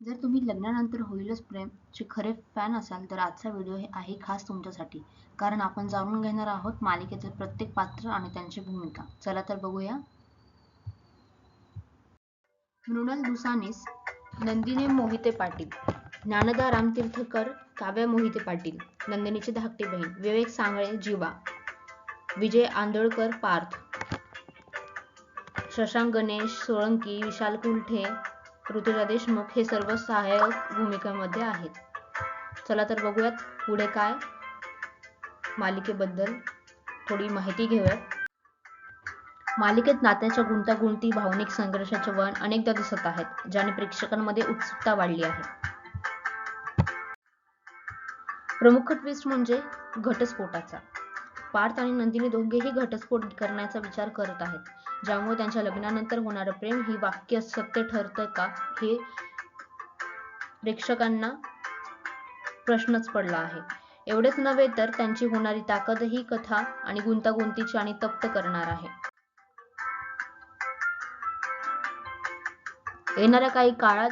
जर तुम्ही लग्नानंतर होईलच प्रेम चे खरे फॅन असाल तर आजचा व्हिडिओ हे आहे खास तुमच्यासाठी. कारण आपण जाणून घेणार आहोत मालिकेतील प्रत्येक पात्र आणि त्यांची भूमिका. चला तर बघूया. मृणाल दुसानीस नंदिनी मोहिते पाटील ज्ञानदा रामतीर्थकर काव्या मोहिते पाटील नंदिनीची धाकटी बहीण विवेक सांगळे जीवा विजय आंदोळकर पार्थ शशांक गणेश सोळंकी विशाल कुलठे ऋतुजा देशमुख हे सर्व सहाय्यक भूमिकेमध्ये आहेत. चला तर बघूयात पुढे काय मालिकेबद्दल थोडी माहिती घेऊयात. मालिकेत नात्याच्या गुंतागुंती भावनिक संघर्षाचे वळण अनेकदा दिसत आहेत ज्याने प्रेक्षकांमध्ये उत्सुकता वाढली आहे. प्रमुख ट्विस्ट म्हणजे घटस्फोटाचा. पार्थ आणि नंदिनी दोघेही घटस्फोट करण्याचा विचार करत आहेत. ज्यामुळे त्यांच्या लग्नानंतर होणारं प्रेम ही वाक्य सत्य ठरतं का हे प्रेक्षकांना प्रश्नच पडला आहे. एवढेच नव्हे तर त्यांची होणारी ताकद ही कथा आणि गुंतागुंतीची आणि तप्त करणार आहे. येणाऱ्या काही काळात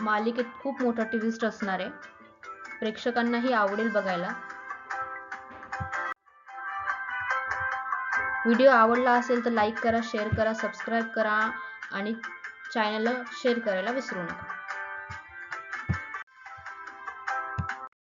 मालिकेत खूप मोठा ट्विस्ट असणार आहे. प्रेक्षकांनाही आवडेल बघायला. व्हिडिओ आवडला असेल तर लाईक करा शेअर करा सबस्क्राईब करा आणि चॅनलला शेअर करायला विसरू नका.